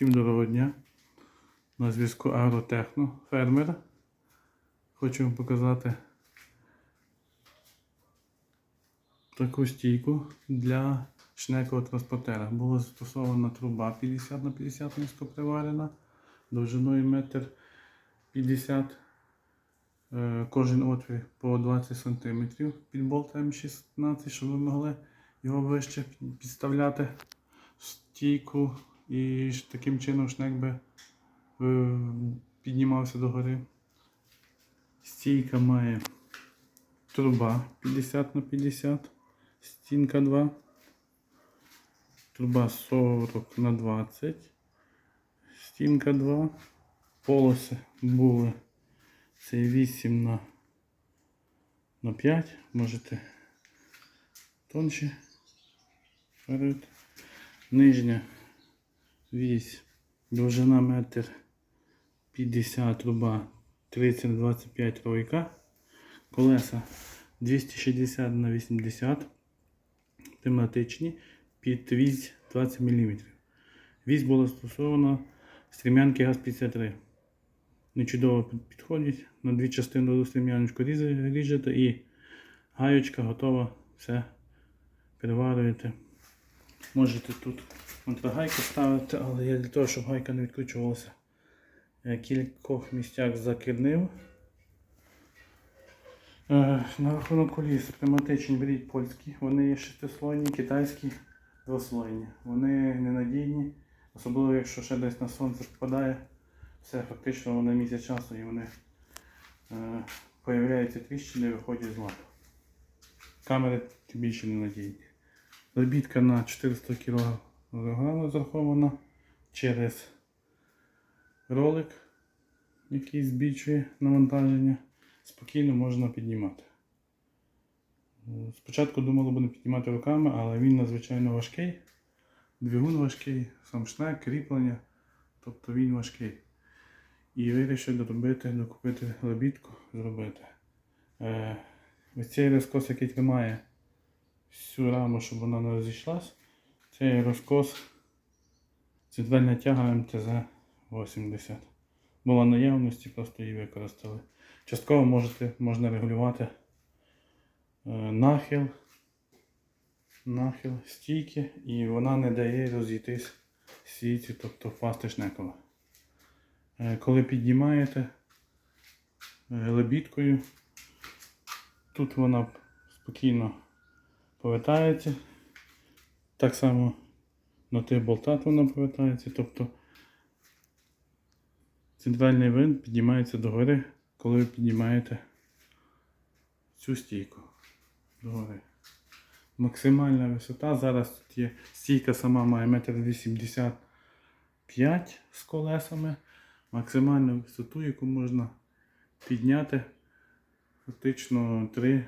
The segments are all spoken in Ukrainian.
Всім доброго дня. На зв'язку Агротехно, фермер. Хочу вам показати таку стійку для шнекового транспортера. Була застосована труба 50 на 50 низькоприварена, довжиною 1,50 м. Е, Кожен отвір по 20 см під болт М16, щоб ви могли його вище підставляти стійку і таким чином шнек би е, піднімався догори. Стійка має труба 50 на 50, стінка 2, труба 40 на 20, стінка 2, полоси були. Це 8 на, на 5, можете вперед. Нижня вісь, довжина метр 50 труба 30 на 25 тройка. Колеса 260 на 80 тематичні під вісь 20 мм. Вісь була застосована стрімянки ГАЗ-53. Не чудово підходить. На дві частини до стрім'яночку ріжете і гаючка готова все переварюєте. Можете тут контрагайку ставити, але я для того, щоб гайка не відкручувалася, е, кількох місцях закиднив. Е, На рахунок коліс пневматичні беріть польські, вони є шестислойні, китайські двослойні. Вони ненадійні, особливо якщо ще десь на сонце попадає, все фактично вони місяць часу і вони е, появляються тріщини виходять з ладу. Камери більше ненадійні. Лебідка на 400 кг зарахована через ролик, який збільшує навантаження. Спокійно можна піднімати. Е, Спочатку думали будемо піднімати руками, але він надзвичайно важкий. Двигун важкий, сам шнек, кріплення, тобто він важкий. І вирішив доробити, докупити лебідку, зробити. Е, ось цей розкос, який тримає всю раму, щоб вона не розійшлась. Цей розкос центральна тяга МТЗ-80. Була наявності, просто її використали. Частково можете, можна регулювати е, нахил, нахил стійки, і вона не дає розійтись стійці, тобто впасти шнекова. Е, Коли піднімаєте е, лебідкою, тут вона спокійно повертається. Так само на тих болтах вона повертається. Тобто центральний винт піднімається догори, коли ви піднімаєте цю стійку догори. Максимальна висота. Зараз тут є стійка сама має 1,85 м з колесами. Максимальну висоту, яку можна підняти, фактично 3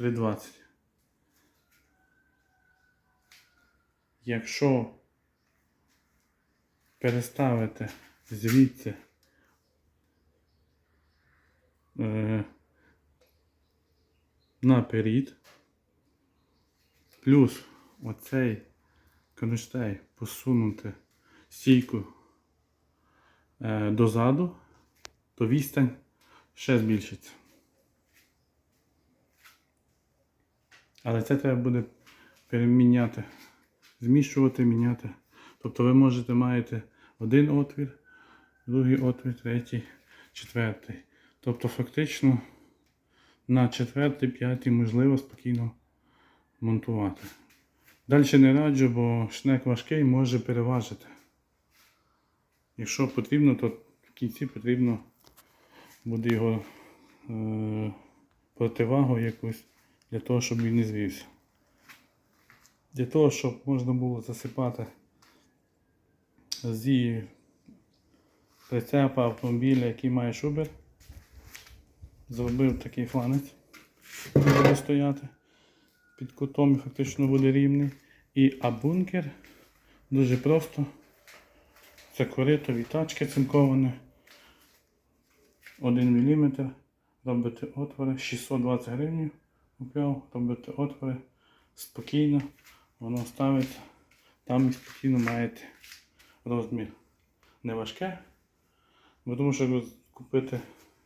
3,20. Якщо переставити звідси е, наперед, плюс оцей кронштейн посунути стійку е, дозаду, то відстань ще збільшиться. Але це треба буде переміняти, зміщувати, міняти. Тобто ви можете маєте один отвір, другий отвір, третій, четвертий. Тобто фактично на четвертий, п'ятий можливо спокійно монтувати. Далі не раджу, бо шнек важкий може переважити. Якщо потрібно, то в кінці потрібно буде його е, противагу якусь для того, щоб він не звівся. Для того, щоб можна було засипати зі прицепа автомобіля, який має шубер, зробив такий фланець, який буде стояти під кутом і фактично буде рівний. І а бункер дуже просто. Це корито від тачки цинковане. 1 мм. Робите отвори, 620 гривень робите отвори спокійно, воно ставиться, там і спокійно маєте розмір не важке. Бо тому що купити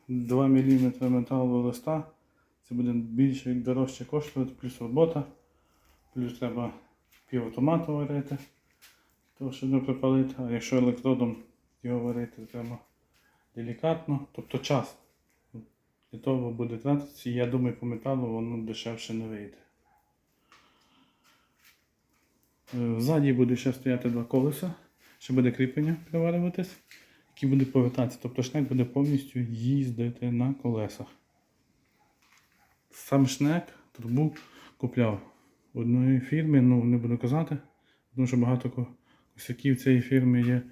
2 мм металу листа, це буде більше дорожче коштувати, плюс робота, плюс треба півавтомату варити, того, щоб не припалити. А якщо електродом його варити, треба делікатно, тобто час. Для того буде тратитися, і я думаю, по металу воно дешевше не вийде. Е, Ззаді буде ще стояти два колеса, ще буде кріплення приварюватись, які буде повертатися. Тобто шнек буде повністю їздити на колесах. Сам шнек трубу купляв одної фірми, ну не буду казати, тому що багато косяків цієї фірми є.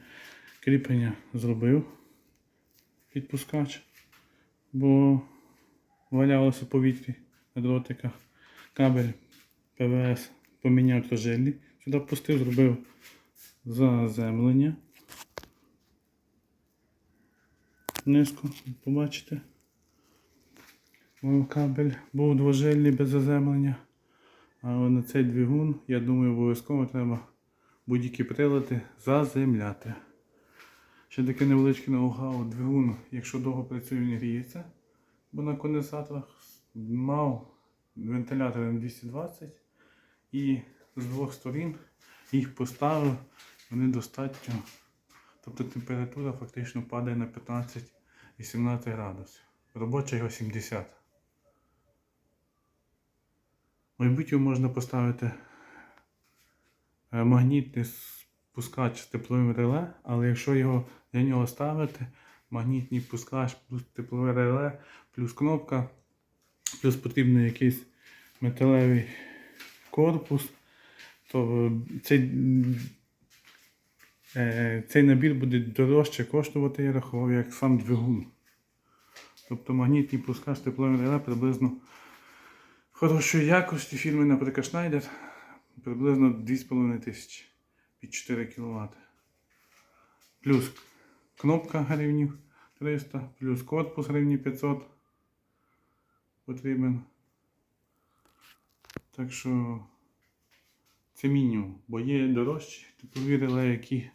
Кріплення зробив підпускач, бо валялося в повітрі на дротиках. Кабель ПВС поміняв тожельний, сюди пустив, зробив заземлення. Низько, побачите. Кабель був двожильний без заземлення. А на цей двигун, я думаю, обов'язково треба будь-які прилади заземляти. Ще таке невеличке ноу-хау. Двигун, якщо довго працює, він гріється, бо на конденсаторах мав вентилятор на 220 і з двох сторін їх поставив, вони достатньо. Тобто температура фактично падає на 15-18 градусів. Робоча його 70. В майбутньому можна поставити е, магнітний спускач з тепловим реле, але якщо його для нього ставити, магнітний пускач плюс теплове реле, плюс кнопка, плюс потрібен якийсь металевий корпус, то е, цей, е, цей набір буде дорожче коштувати, я рахував, як сам двигун. Тобто магнітний тепловим реле приблизно хорошої якості фірми, наприклад, Schneider, приблизно 2,5 тисячі під 4 кВт. Плюс кнопка гривнів 300, плюс корпус гривні 500 потрібен. Так що це мінімум, бо є дорожчі теплові реле, які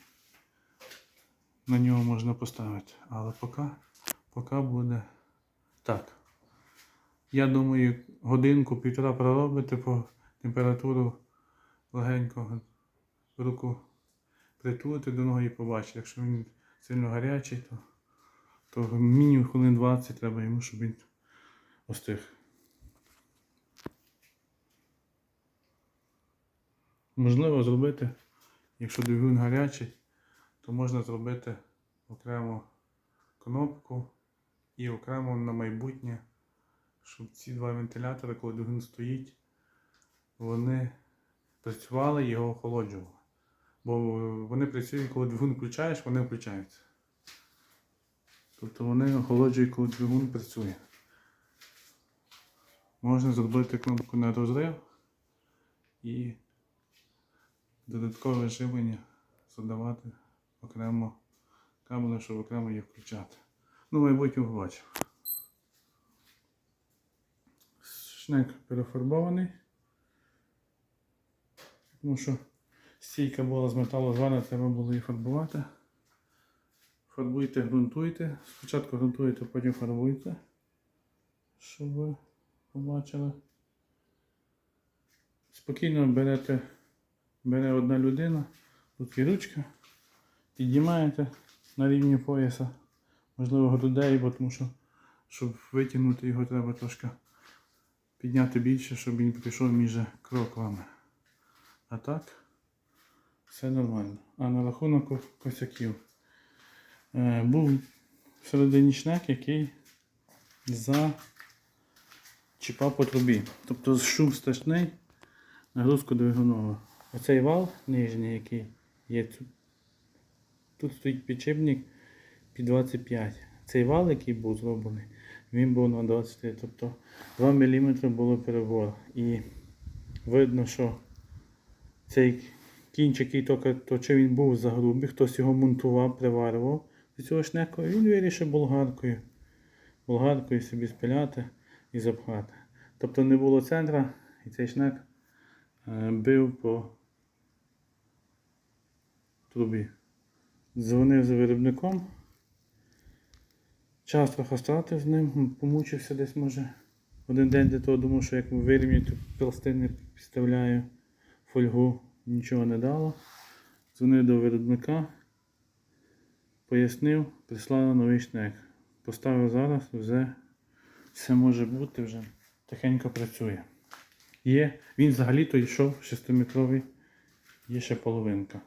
на нього можна поставити. Але поки, поки буде так. Я думаю, годинку-півтора проробите по температуру легенько руку притулити до ноги і побачити. Якщо він сильно гарячий, то, то мінімум хвилин 20 треба йому, щоб він остиг. Можливо зробити, якщо двигун гарячий, то можна зробити окремо кнопку і окремо на майбутнє, щоб ці два вентилятори, коли двигун стоїть, вони працювали і його охолоджували. Бо вони працюють, коли двигун включаєш, вони включаються. Тобто вони охолоджують, коли двигун працює. Можна зробити кнопку на розрив і додаткове живлення задавати окремо кабелем, щоб окремо їх включати. Ну, майбутнє побачимо. Шнек перефарбований. Тому що стійка була з металу звана, треба було її фарбувати. Фарбуйте, ґрунтуйте. Спочатку ґрунтуєте, потім фарбуйте, щоб ви побачили. Спокійно берете, бере одна людина, тут є ручка, піднімаєте на рівні пояса, можливо грудей, бо тому що щоб витягнути його треба трошки підняти більше, щоб він прийшов між кроквами. А так, все нормально. А на рахунок косяків. Е, був всередині шнек, який зачіпав по трубі. Тобто шум страшний, нагрузку двигунова. Оцей вал нижній, який є тут. Тут стоїть підшипник під 25. Цей вал, який був зроблений, він був на 23. Тобто 2 мм було перебор. І видно, що цей кінчик, який точив, він був загрубий, хтось його монтував, приварював до цього шнеку, і він вирішив болгаркою. Болгаркою собі спиляти і запхати. Тобто не було центра, і цей шнек е, бив по трубі. Дзвонив за виробником. Час трохи стратив з ним, помучився десь може. Один день для того думав, що як вирівнюю, то пластини підставляю фольгу, нічого не дало. Дзвонив до виробника, пояснив, прислали новий шнек. Поставив зараз, вже все може бути, вже тихенько працює. Є, він взагалі-то йшов 6-метровий, є ще половинка.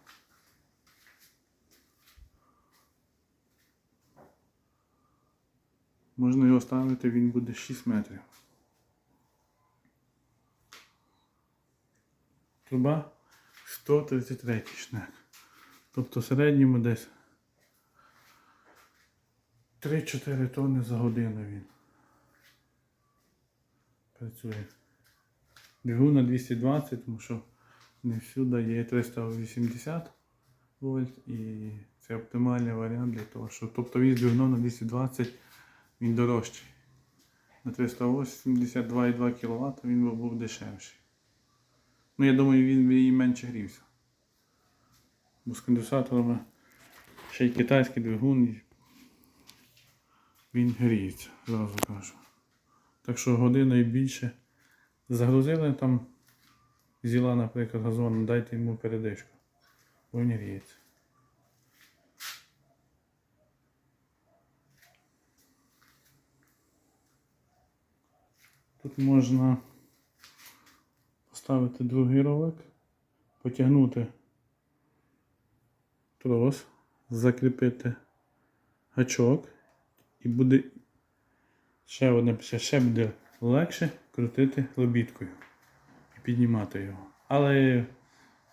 Можна його ставити, він буде 6 метрів. Труба 133 шнек. Тобто в середньому десь 3-4 тонни за годину він працює. Двигун на 220, тому що не всюди є 380 вольт і це оптимальний варіант для того, що тобто він з двигуном на 220 він дорожчий. На 382,2 кВт він би був дешевший. Ну, я думаю, він би і менше грівся. Бо з конденсаторами ще й китайський двигун він гріється, зразу кажу. Так що година і більше. Загрузили там, зіла, наприклад, газон, дайте йому передишку. Бо він гріється. Тут можна поставити другий ролик, потягнути трос, закріпити гачок і буде ще одне ще, буде легше крутити лебідкою і піднімати його. Але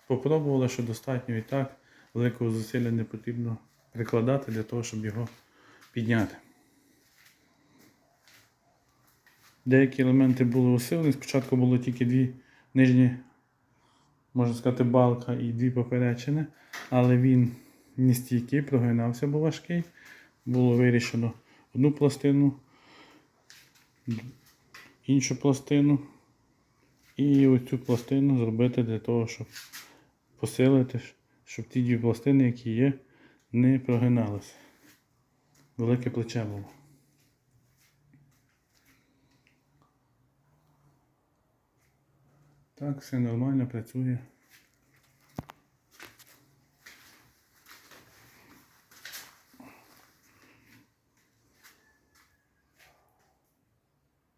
попробували, що достатньо і так великого зусилля не потрібно прикладати для того, щоб його підняти. Деякі елементи були усилені. Спочатку було тільки дві нижні, можна сказати, балка і дві поперечини, але він не стійкий, прогинався, був важкий. Було вирішено одну пластину, іншу пластину і оцю пластину зробити для того, щоб посилити, щоб ті дві пластини, які є, не прогиналися. Велике плече було. Так, все нормально працює.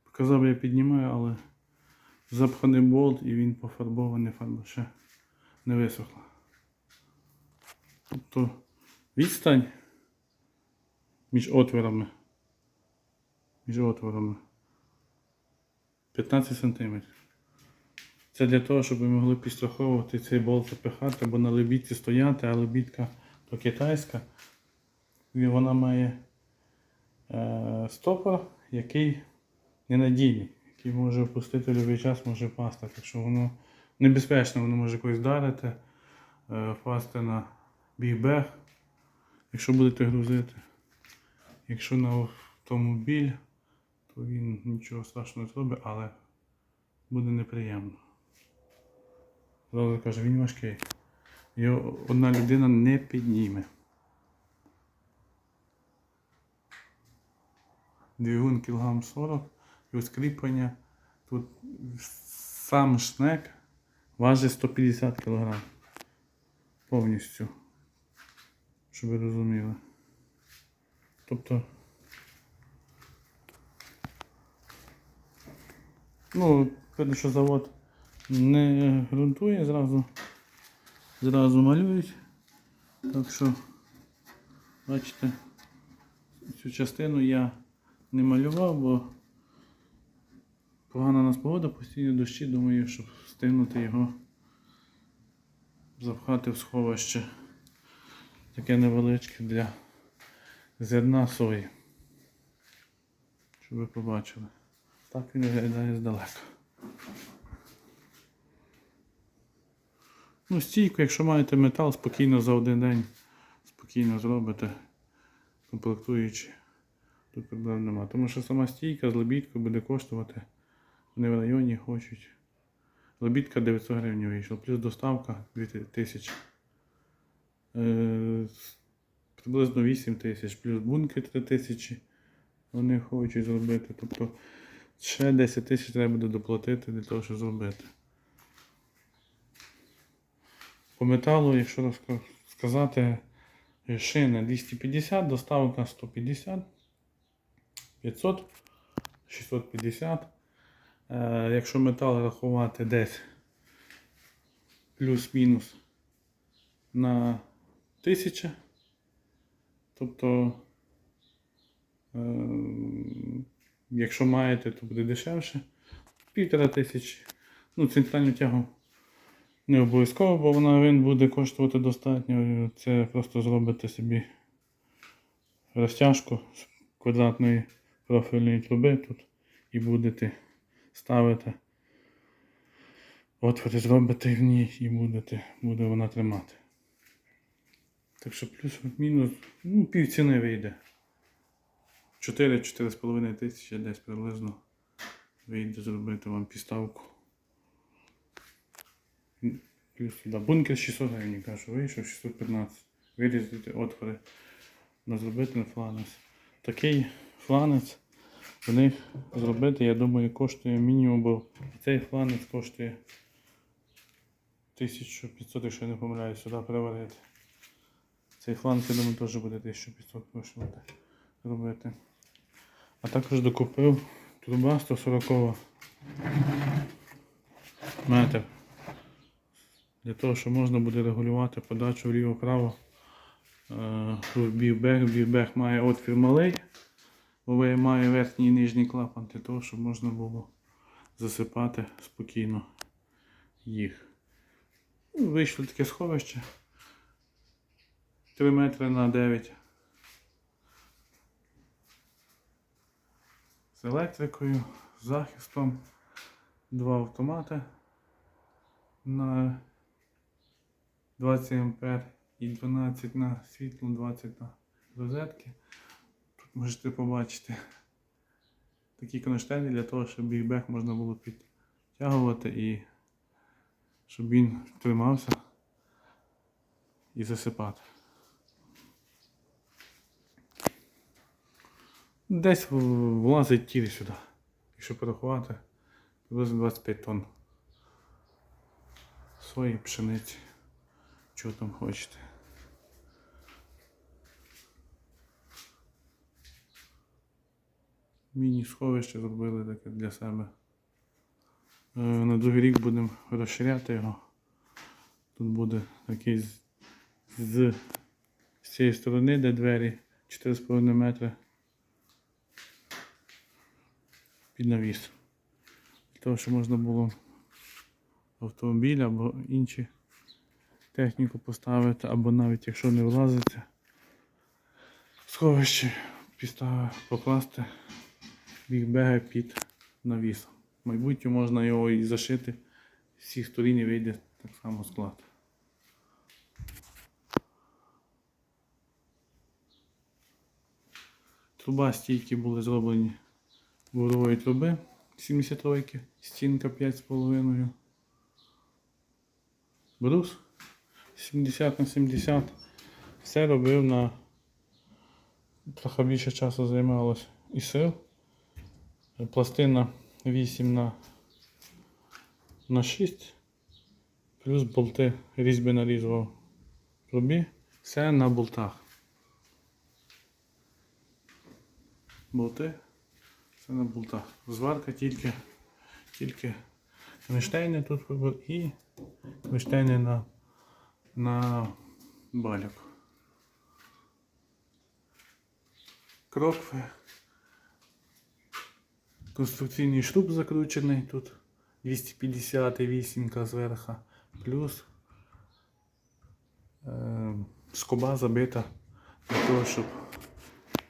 Показав, я піднімаю, але запханий болт і він пофарбований, фарба ще не висохла. Тобто відстань між отворами. Між отворами 15 сантиметрів. Це для того, щоб ми могли підстраховувати цей болт запихати, бо на лебідці стояти, а лебідка то китайська. Вона має е, стопор, який ненадійний, який може впустити в будь-який час, може впасти. Так що воно небезпечно, воно може когось вдарити, е, впасти на бігбег, якщо будете грузити. Якщо на автомобіль, то він нічого страшного не зробить, але буде неприємно. Зразу каже, він важкий. Його одна людина не підніме. Двигун кілограм 40, і скріплення. Тут сам шнек важить 150 кг. Повністю. Щоб ви розуміли. Тобто. Ну, видно, що завод не ґрунтує, зразу, зразу малюють. Так що, бачите, цю частину я не малював, бо погана у нас погода, постійно дощі, думаю, щоб встигнути його запхати в сховище. Таке невеличке для зерна сої. Щоб ви побачили. Так він виглядає здалека. Ну, стійку, якщо маєте метал, спокійно за один день спокійно зробите, комплектуючи. Тут проблем нема. Тому що сама стійка з лебідкою буде коштувати. Вони в районі хочуть. Лебідка 900 гривень вийшла, плюс доставка 2000. Е, приблизно 8 тисяч, плюс бункер 3 тисячі. Вони хочуть зробити. Тобто ще 10 тисяч треба буде доплатити для того, щоб зробити. По металу, якщо сказати, шини 250, доставка 150, 500, 650. Е, якщо метал рахувати десь плюс-мінус на 1000, тобто, е, якщо маєте, то буде дешевше. Півтора тисячі. Ну, центральну тягу не обов'язково, бо вона він буде коштувати достатньо. Це просто зробите собі розтяжку з квадратної профільної труби тут і будете ставити. Отвори зробите в ній і будете, буде вона тримати. Так що плюс-мінус, ну, пів ціни вийде. 4-4,5 тисячі десь приблизно вийде зробити вам підставку. Плюс сюди. Бункер 600 гривень, кажу, вийшов 615. Вирізати отвори. Зробити на фланець. Такий фланець в них зробити, я думаю, коштує мінімум, бо цей фланець коштує 1500, якщо я не помиляюсь, сюди переварити. Цей фланець, я думаю, теж буде 1500 коштувати робити. А також докупив труба 140 метр. Для того, щоб можна буде регулювати подачу вліво-право. Бівбег. Бівбег має отвір малий, бо має верхній і нижній клапан для того, щоб можна було засипати спокійно їх. Ну, Вийшло таке сховище. 3 метри на 9. З електрикою, з захистом, два автомати на 20 ампер і 12 на світло, 20 на розетки. Тут можете побачити такі кронштейни для того, щоб бігбек можна було підтягувати і щоб він тримався і засипати. Десь влазить тілі сюди. Якщо порахувати, приблизно 25 тонн. Сої, пшениці. Чого там хочете. Міні-сховище зробили таке для себе. Е, На другий рік будемо розширяти його. Тут буде такий з, з, з цієї сторони, де двері 4,5 метри під навіс. Для того, щоб можна було автомобіль або інші техніку поставити, або навіть якщо не влазиться, сховище покласти бігбеги під навіс. В можна його і зашити з всіх сторін і вийде так само склад. Труба стійки були зроблені бурової труби 73 стінка 5,5. Брус 70 на 70. Все робив на трохи більше часу займалось і сил. Пластина 8 на, на 6. Плюс болти різьби нарізував трубі. Все на болтах. Болти. Все на болтах. Зварка тільки, тільки кронштейни тут і кронштейни на, на баляк. Крокви. Конструкційний шруб закручений тут 250 вісімка зверху, плюс е, скоба забита для того, щоб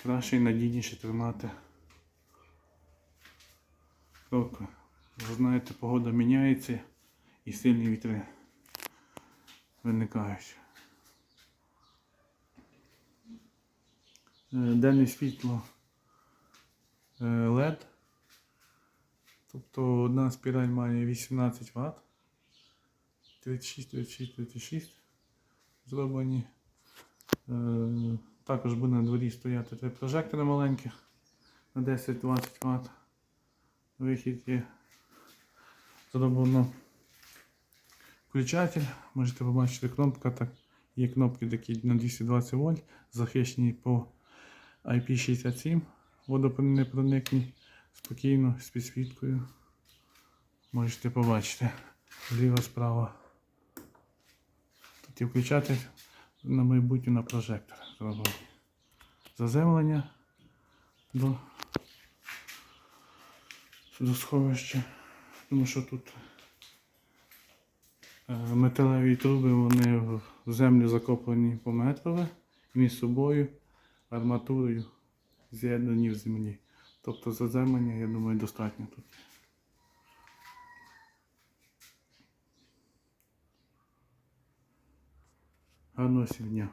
краще і надійніше тримати крокви. Ви знаєте, погода міняється і сильні вітри виникають. Е, Денне світло е, LED. Тобто одна спіраль має 18 Вт. 36, 36, 36 зроблені. Е, Також буде на дворі стояти три прожектори маленьких на 10-20 Вт. Вихід є. Зроблено включатель. Можете побачити кнопка. Так. Є кнопки такі на 220 вольт, захищені по IP67, водонепроникні, спокійно, з підсвіткою. Можете побачити зліва справа. Тут є включатель на майбутнє на прожектор зроблений. Заземлення до, сховища. Тому що тут металеві труби вони в землю закоплені по метрове між собою арматурою з'єднані в землі. Тобто заземлення, я думаю, достатньо тут. Гарного дня.